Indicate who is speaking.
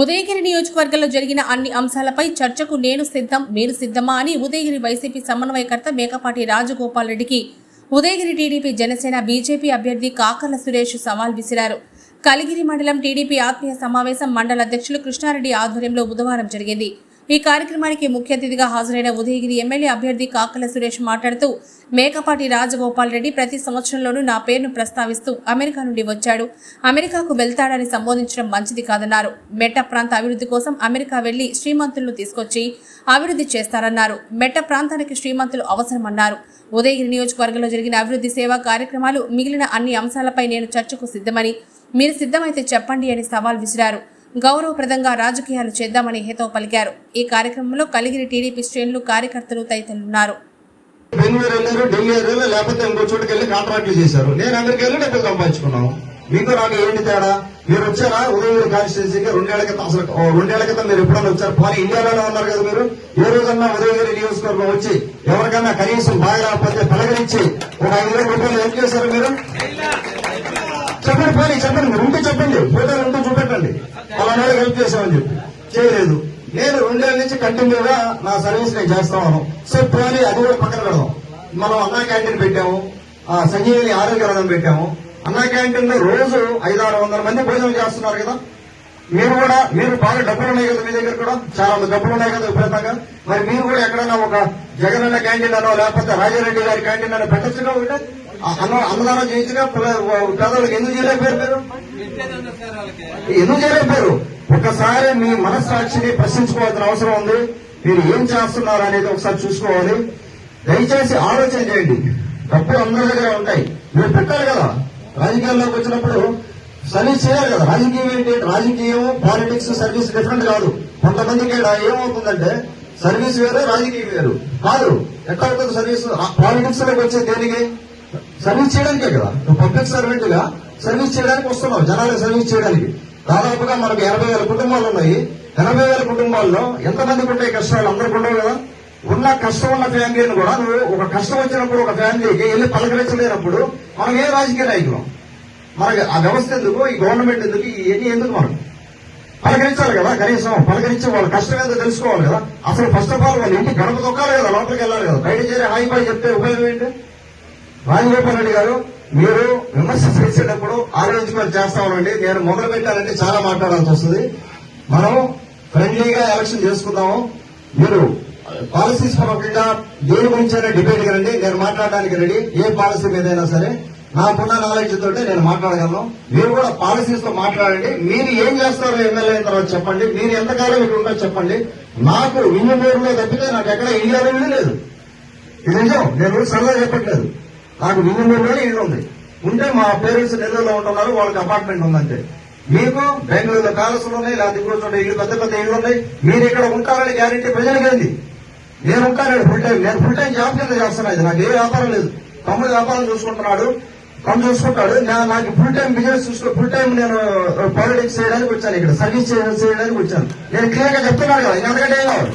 Speaker 1: ఉదయగిరి నియోజకవర్గంలో జరిగిన అన్ని అంశాలపై చర్చకు నేను సిద్ధం మీరు సిద్ధమా అని ఉదయగిరి వైసీపీ సమన్వయకర్త మేకపాటి రాజగోపాల్ రెడ్డికి ఉదయగిరి టీడీపీ జనసేన బీజేపీ అభ్యర్థి కాకర్ల సురేష్ సవాల్ విసిరారు. కలిగిరి మండలం టీడీపీ ఆత్మీయ సమావేశం మండల అధ్యక్షులు కృష్ణారెడ్డి ఆధ్వర్యంలో బుధవారం జరిగింది. ఈ కార్యక్రమానికి ముఖ్య అతిథిగా హాజరైన ఉదయగిరి ఎమ్మెల్యే అభ్యర్థి కాకల సురేష్ మాట్లాడుతూ మేకపాటి రాజగోపాల్ రెడ్డి ప్రతి సంవత్సరంలోనూ నా పేరును ప్రస్తావిస్తూ అమెరికా నుండి వచ్చాడు. అమెరికాకు వెళ్తాడని సంబోధించడం మంచిది కాదన్నారు. మెట్ట ప్రాంత అభివృద్ధి కోసం అమెరికా వెళ్ళి శ్రీమంతులను తీసుకొచ్చి అభివృద్ధి చేస్తారన్నారు. మెట్ట ప్రాంతానికి శ్రీమంతులు అవసరమన్నారు. ఉదయగిరి నియోజకవర్గంలో జరిగిన అభివృద్ధి సేవా కార్యక్రమాలు మిగిలిన అన్ని అంశాలపై నేను చర్చకు సిద్ధమని మీరు సిద్ధమైతే చెప్పండి అని సవాల్ విసిరారు. గౌరవప్రదంగా రాజకీయాలు చేద్దామని హితవు పలికారు. ఈ కార్యక్రమంలో కలిగిరి టీడీపీ శ్రేణులు కార్యకర్తలు తదితరులున్నారు.
Speaker 2: బెంగళూరు వెళ్ళారు ఢిల్లీ వెళ్ళారు లేకపోతే ఇంకో చోటుకి వెళ్ళి కాంట్రాక్ట్లు చేశారు. నేను అమెరికా వెళ్ళి డబ్బులు సంపాదించుకున్నాను. మీకు నాకు ఏంటి తేడా? మీరు వచ్చారా? ఉదయం కాన్స్టిట్యున్సీకి రెండేళ్ళ క్రితం అసలు రెండేళ్ళ క్రితం మీరు ఎప్పుడన్నా వచ్చారు? పోనీ ఇండియాలోనే ఉన్నారు కదా మీరు? ఏ రోజన్నా ఉదయగిరి నియోజకవర్గం వచ్చి ఎవరికన్నా కనీసం బాగా రాకపోతే పలకరించి ఒక ఐదు వేల రూపాయలు ఏం చేశారు మీరు? చెప్పండి పోనీ చెప్పండి మీరు ఉంటే చెప్పండి ఫోటోలు ఉంటే చూపెట్టండి. పలానా హెల్ప్ చేశామని చెప్పి. చేయలేదు. నేను రెండేళ్ళ నుంచి కంటిన్యూగా నా సర్వీస్ నేను చేస్తాను ఉన్నాను. సో పోనీ అది కూడా పక్కన పెడదాం. మనం అన్నా క్యాంటీన్ పెట్టాము ఆ, సంజీవిని ఆరోగ్య రథం పెట్టాము. అన్నా క్యాంటీన్లో రోజు ఐదారు వందల మంది భోజనం చేస్తున్నారు కదా. మీరు కూడా మీరు బాగా డబ్బులు ఉన్నాయి కదా మీ దగ్గర కూడా? చాలా మంది డబ్బులు ఉన్నాయి కదా విపరీతంగా. మరి మీరు కూడా ఎక్కడైనా ఒక జగన్ అన్న క్యాంటీన్ అనో లేకపోతే రాజారెడ్డి గారి క్యాంటీన్ అనో పెట్టచ్చుగా ఒకటే? అన్నదానం చేయించగా పిల్ల- పేదలకు ఎందుకు చేయలేకపోయారు ఎందుకు చేయలేకపోయారు ఒకసారి మీ మనస్సాక్షిని ప్రశ్నించుకోవాల్సిన అవసరం ఉంది. మీరు ఏం చేస్తున్నారు అనేది ఒకసారి చూసుకోవాలి. దయచేసి ఆలోచన చేయండి. డబ్బులు అందరి దగ్గర ఉంటాయి. మీరు పెట్టాలి కదా. రాజకీయాల్లోకి వచ్చినప్పుడు సర్వీస్ చేయాలి కదా. రాజకీయం ఏంటి? రాజకీయం పాలిటిక్స్ సర్వీస్ డిఫరెంట్ కాదు. కొంతమందికి ఏమవుతుందంటే సర్వీస్ వేరు రాజకీయం వేరు. కాదు ఎట్లా అవుతుంది సర్వీస్? పాలిటిక్స్లోకి వచ్చే దేనికి? సర్వీస్ చేయడానికే కదా? నువ్వు పబ్లిక్ సర్వెంట్గా సర్వీస్ చేయడానికి వస్తున్నావు జనాలకు సర్వీస్ చేయడానికి. దాదాపుగా మనకు ఎనభై వేల కుటుంబాలు ఉన్నాయి. ఎనభై వేల కుటుంబాల్లో ఎంతమందికి ఉంటాయి కష్టాలు? అందరికి ఉండవు కదా? ఉన్న కష్టం ఉన్న ఫ్యామిలీని కూడా నువ్వు ఒక కష్టం వచ్చినప్పుడు ఒక ఫ్యామిలీకి వెళ్ళి పలకరించలేనప్పుడు మనం ఏ రాజకీయ నాయకులం? మనకి ఆ వ్యవస్థ ఎందుకు? ఈ గవర్నమెంట్ ఎందుకు? ఇవన్నీ ఎందుకు మనకు? పలకరించాలి కదా కనీసం. పలకరించి వాళ్ళ కష్టం ఏదో తెలుసుకోవాలి కదా. అసలు ఫస్ట్ ఆఫ్ ఆల్ వాళ్ళు ఇంటి గడప దొక్కాలి కదా లోపలికి వెళ్ళాలి కదా. బయట చేరే హాయి బాయ్ చెప్తే ఉపయోగం ఏంటి? రాజగోపాల్ రెడ్డి గారు మీరు విమర్శ చేసేటప్పుడు ఆలోచించుకొని చేస్తా ఉండండి. నేను మొదలు పెట్టాలంటే చాలా మాట్లాడాల్సి వస్తుంది. మనం ఫ్రెండ్లీగా ఎలక్షన్ చేసుకుందాము. మీరు పాలసీస్ పరంగా దేని గురించైనా డిబేట్ కదండి నేను మాట్లాడడానికి రెడీ. ఏ పాలసీ మీదైనా సరే నాకున్న నాలెడ్జ్ తోటే నేను మాట్లాడగలను. మీరు కూడా పాలసీస్తో మాట్లాడండి. మీరు ఏం చేస్తారో ఎమ్మెల్యే అయిన తర్వాత చెప్పండి. మీరు ఎంతకాలం ఇక్కడ ఉంటుందో చెప్పండి. నాకు వింజమూరులో తప్పితే నాకు ఎక్కడ ఇండియాలో లేదు. ఇది నిజం. నేను సరదా చెప్పట్లేదు. నాకు వింజమూరులోనే ఇల్లు ఉంది. ఉంటే మా పేరెంట్స్ నెల్లూరులో ఉంటున్నారు వాళ్ళకి అపార్ట్మెంట్ ఉందంటే. మీకు బెంగళూరులో ప్యాలెస్లు ఉన్నాయి లేకపోతే ఇంకో ఇల్లు పెద్ద పెద్ద ఇల్లు ఉన్నాయి. మీరు ఇక్కడ ఉంటారని గ్యారెంటీ ప్రజలకు ఏంది? నేను ఉంటాను ఫుల్ టైం నేను ఫుల్ టైం జాబ్ కింద చేస్తున్నా ఇది. నాకు ఏ వ్యాపారం లేదు. తమ్ముడు వ్యాపారం చూసుకుంటున్నాడు తను చూసుకుంటాడు. నా- నాకు ఫుల్ టైం బిజినెస్ చూసుకో ఫుల్ టైం నేను uh, పాలిటిక్స్ చేయడానికి వచ్చాను ఇక్కడ. సర్వీస్ చేయడానికి వచ్చాను. నేను క్లియర్గా చెప్తున్నాను కదా ఇంకా అంతకంటే ఏం కావాలి?